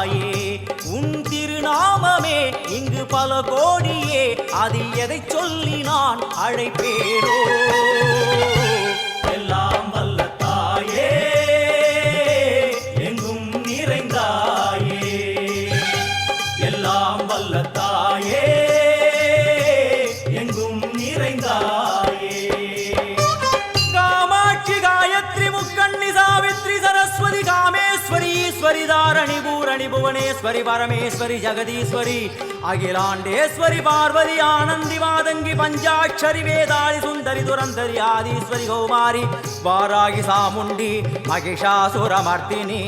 தாயே உன் திருநாமமே இங்கு பல கோடியே. அதில் எதை சொல்லி நான் அழைப்பேனோ? எல்லாம் வல்ல தாயே எங்கும் நிறைந்தாயே. எல்லாம் வல்ல தாயே காமாட்சி காயத்ரி முக்கண்ணி சாவித்ரி சரஸ்வதி காமேஸ்வரி ஈஸ்வரி பூ. பூரணி புவனேஸ்வரி பரமேஸ்வரி ஜெகதீஸ்வரி அகிலாண்டேஸ்வரி பார்வதி ஆனந்தி மாதங்கி பஞ்சாட்சரி வேதாளி சுந்தரி துரந்தரி ஆதீஸ்வரி கௌமாரி வாராகி சாமுண்டி மகிஷாசுரமர்த்தினி.